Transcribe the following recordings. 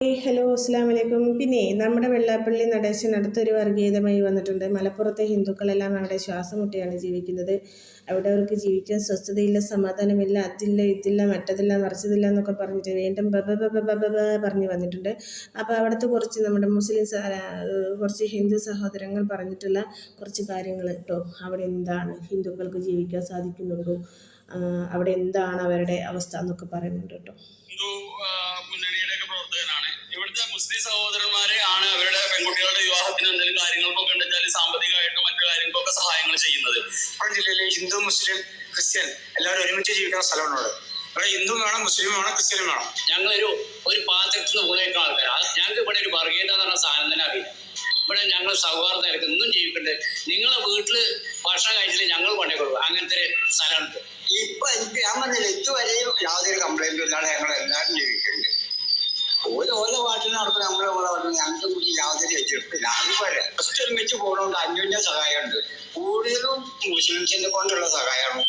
Hello അസ്സാം വലൈക്കും പിന്നെ നമ്മുടെ വെള്ളാപ്പള്ളി നടേശൻ അടുത്തൊരു വർഗീയതമായി വന്നിട്ടുണ്ട് മലപ്പുറത്തെ ഹിന്ദുക്കളെല്ലാം അവിടെ ശ്വാസം മുട്ടിയാണ് ജീവിക്കുന്നത് അവിടെ അവർക്ക് ജീവിക്കാൻ സ്വസ്ഥതയില്ല സമാധാനമില്ല അതില്ല ഇതില്ല മറ്റതില്ല മറിച്ചതില്ല എന്നൊക്കെ പറഞ്ഞിട്ട് വീണ്ടും പറഞ്ഞു വന്നിട്ടുണ്ട്. അപ്പോൾ അവിടുത്തെ കുറച്ച് നമ്മുടെ മുസ്ലിം കുറച്ച് ഹിന്ദു സഹോദരങ്ങൾ പറഞ്ഞിട്ടുള്ള കുറച്ച് കാര്യങ്ങൾ കേട്ടോ അവിടെ എന്താണ് ഹിന്ദുക്കൾക്ക് ജീവിക്കാൻ സാധിക്കുന്നുണ്ടോ? അവിടെ എന്താണ് അവരുടെ അവസ്ഥ എന്നൊക്കെ പറയുന്നുണ്ട് കേട്ടോ സഹോദരന്മാരെ ആണ് അവരുടെ പെൺകുട്ടികളുടെ വിവാഹത്തിന് എന്തെങ്കിലും കാര്യങ്ങൾക്കൊക്കെ ഉണ്ടെച്ചാൽ സാമ്പത്തികമായിട്ടും മറ്റു കാര്യങ്ങൾക്കൊക്കെ സഹായങ്ങൾ ചെയ്യുന്നത്. നമ്മുടെ ജില്ലയിലെ ഹിന്ദു മുസ്ലിം ക്രിസ്ത്യൻ എല്ലാവരും ഒരുമിച്ച് ജീവിക്കുന്ന സ്ഥലമാണ് ഇവിടെ ഹിന്ദു വേണം മുസ്ലിം വേണം ക്രിസ്ത്യനും വേണം. ഞങ്ങളൊരു ഒരു പാത്രത്തിൽ നിന്ന് ഉപയോഗിക്കുന്ന ആൾക്കാരാണ് ഞങ്ങൾക്ക് ഇവിടെ ഒരു വർഗീയത എന്ന് പറഞ്ഞ സാധനം തന്നെ അറിയില്ല. ഇവിടെ ഞങ്ങൾ സൗഹാർദ്ദം നിരക്ക് ഒന്നും ജീവിക്കണ്ടേ. നിങ്ങളെ വീട്ടിൽ ഭക്ഷണം കഴിച്ചില്ല ഞങ്ങൾ കൊണ്ടേ കൊടുക്കും. അങ്ങനത്തെ സ്ഥലമുണ്ട്. ഇപ്പൊ എനിക്ക് ഞാൻ പറഞ്ഞില്ല ഇതുവരെയും യാതൊരു കംപ്ലൈന്റും ഇല്ലാതെ ജീവിക്കുന്നുണ്ട് ഓരോ പാട്ടിന് നടക്കുന്ന നമ്മളെ ഓരോ പാട്ടിന് ഞങ്ങൾക്ക് കൂടി യാതൊരു എതിർപ്പില്ല അതുപോലെ ഫസ്റ്റ് ഒരുമിച്ച് പോകുന്നതുകൊണ്ട് അന്യോന്യ സഹായമുണ്ട്. കൂടുതലും മുസ്ലിംസിനെ കൊണ്ടുള്ള സഹായമാണ്.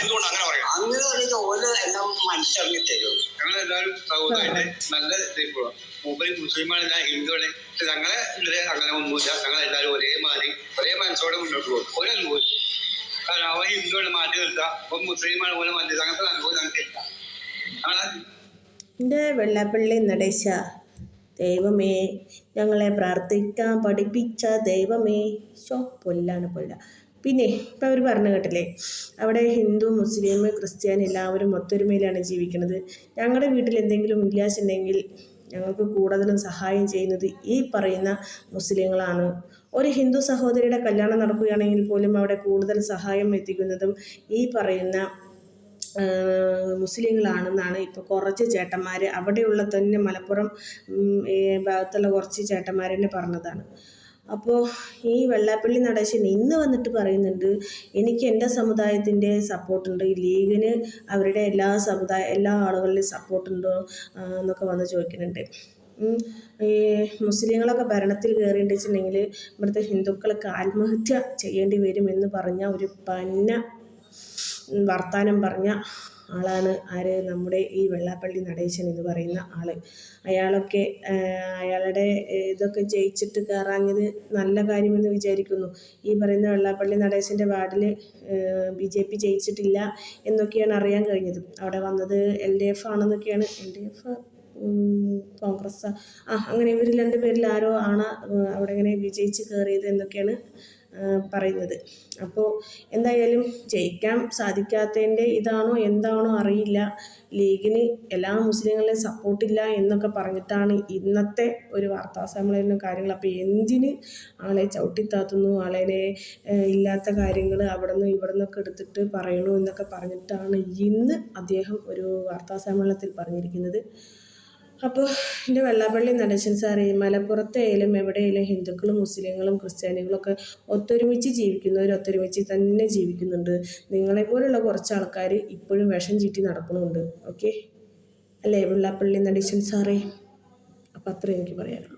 എന്തുകൊണ്ട് അങ്ങനെ പറയാം? അങ്ങനെ പറയുന്നത് ഓരോ എല്ലാം മനസ്സിറങ്ങി തരും. ഞങ്ങൾ എല്ലാവരും സഹോദരന്റെ നല്ല ഇപ്പോഴും മുസ്ലിമാണ് ഞാൻ ഹിന്ദുവാണ്. ഞങ്ങളെ അങ്ങനെ ഒന്നുമില്ല. ഞങ്ങൾ എല്ലാവരും ഒരേ മാതിരി ഒരേ മനസ്സോടെ മുന്നോട്ട് പോകും. ഒരു അനുഭവം കാരണം അവൻ ഹിന്ദുവാണ് മാറ്റി നിർത്താം. അപ്പം മുസ്ലിമാണ് പോലെ മാറ്റി അങ്ങനത്തെ അനുഭവം ഞങ്ങൾക്കില്ല. എന്റെ വെള്ളാപ്പള്ളി നടേശ ദൈവമേ ഞങ്ങളെ പ്രാർത്ഥിക്കാൻ പഠിപ്പിച്ച ദൈവമേ. ഷോ പൊല്ലാണ് പൊല്ല. പിന്നെ ഇപ്പം അവർ പറഞ്ഞു കേട്ടില്ലേ അവിടെ ഹിന്ദു മുസ്ലിം ക്രിസ്ത്യാനി എല്ലാവരും ഒത്തൊരുമയിലാണ് ജീവിക്കുന്നത്. ഞങ്ങളുടെ വീട്ടിൽ എന്തെങ്കിലും ഉല്ലാസുണ്ടെങ്കിൽ ഞങ്ങൾക്ക് കൂടുതലും സഹായം ചെയ്യുന്നത് ഈ പറയുന്ന മുസ്ലിങ്ങളാണ്. ഒരു ഹിന്ദു സഹോദരിയുടെ കല്യാണം നടക്കുകയാണെങ്കിൽ പോലും അവിടെ കൂടുതൽ സഹായം എത്തിക്കുന്നതും ഈ പറയുന്ന മുസ്ലിങ്ങളാണെന്നാണ് ഇപ്പോൾ കുറച്ച് ചേട്ടന്മാർ അവിടെയുള്ള തന്നെ മലപ്പുറം ഭാഗത്തുള്ള കുറച്ച് ചേട്ടന്മാർ തന്നെ പറഞ്ഞതാണ്. അപ്പോൾ ഈ വെള്ളാപ്പള്ളി നടേശൻ ഇന്ന് വന്നിട്ട് പറയുന്നുണ്ട് എനിക്ക് എന്റെ സമുദായത്തിന്റെ സപ്പോർട്ടുണ്ട് ഈ ലീഗിന് അവരുടെ എല്ലാ സമുദായ എല്ലാ ആളുകളുടെയും സപ്പോർട്ടുണ്ടോ? എന്നൊക്കെ വന്ന് ചോദിക്കുന്നുണ്ട്. ഈ മുസ്ലിങ്ങളൊക്കെ ഭരണത്തിൽ കയറിയിട്ടുണ്ടെങ്കിൽ ഇവിടുത്തെ ഹിന്ദുക്കളൊക്കെ ആത്മഹത്യ ചെയ്യേണ്ടി വരുമെന്ന് പറഞ്ഞ ഒരു പന്ന വർത്താനം പറഞ്ഞ ആളാണ് ആര്? നമ്മുടെ ഈ വെള്ളാപ്പള്ളി നടേശൻ എന്ന് പറയുന്ന ആൾ അയാളൊക്കെ അയാളുടെ ഇതൊക്കെ ജയിച്ചിട്ട് കയറാഞ്ഞത് നല്ല കാര്യമെന്ന് വിചാരിക്കുന്നു. ഈ പറയുന്ന വെള്ളാപ്പള്ളി നടേശന്റെ വാർഡിൽ ബി ജെ പി ജയിച്ചിട്ടില്ല എന്നൊക്കെയാണ് അറിയാൻ കഴിഞ്ഞത്. അവിടെ വന്നത് എൽ ഡി എഫ് ആണെന്നൊക്കെയാണ്. എൽ ഡി എഫ് കോൺഗ്രസ് ആ അങ്ങനെ ഇവർ രണ്ട് പേരിൽ ആരോ ആണ് അവിടെ ഇങ്ങനെ വിജയിച്ച് കയറിയത് എന്നൊക്കെയാണ് പറയുന്നത്. അപ്പോൾ എന്തായാലും ജയിക്കാൻ സാധിക്കാത്തതിന്റെ ഇതാണോ എന്താണോ അറിയില്ല. ലീഗിന് എല്ലാ മുസ്ലിങ്ങളെയും സപ്പോർട്ടില്ല എന്നൊക്കെ പറഞ്ഞിട്ടാണ് ഇന്നത്തെ ഒരു വാർത്താ സമ്മേളനം കാര്യങ്ങൾ. അപ്പോൾ എന്തിന് ആളെ ചവിട്ടിത്താത്തുന്നു? ആളെ ഇല്ലാത്ത കാര്യങ്ങൾ അവിടെ നിന്ന് ഇവിടെ നിന്നൊക്കെ എടുത്തിട്ട് പറയണു എന്നൊക്കെ പറഞ്ഞിട്ടാണ് ഇന്ന് അദ്ദേഹം ഒരു വാർത്താ സമ്മേളനത്തിൽ പറഞ്ഞിരിക്കുന്നത്. അപ്പോൾ എന്റെ വെള്ളാപ്പള്ളി നടേശൻ സാറേ മലപ്പുറത്തായാലും എവിടെയായാലും ഹിന്ദുക്കളും മുസ്ലിങ്ങളും ക്രിസ്ത്യാനികളും ഒക്കെ ഒത്തൊരുമിച്ച് ജീവിക്കുന്നവർ ഒത്തൊരുമിച്ച് തന്നെ ജീവിക്കുന്നുണ്ട്. നിങ്ങളെപ്പോലുള്ള കുറച്ച് ആൾക്കാർ ഇപ്പോഴും വിഷം ചീറ്റി നടക്കുന്നുണ്ട്. ഓക്കെ? അല്ലേ വെള്ളാപ്പള്ളി നടേശൻ സാറേ? അപ്പോൾ അത്രയും എനിക്ക് പറയാനുള്ളൂ.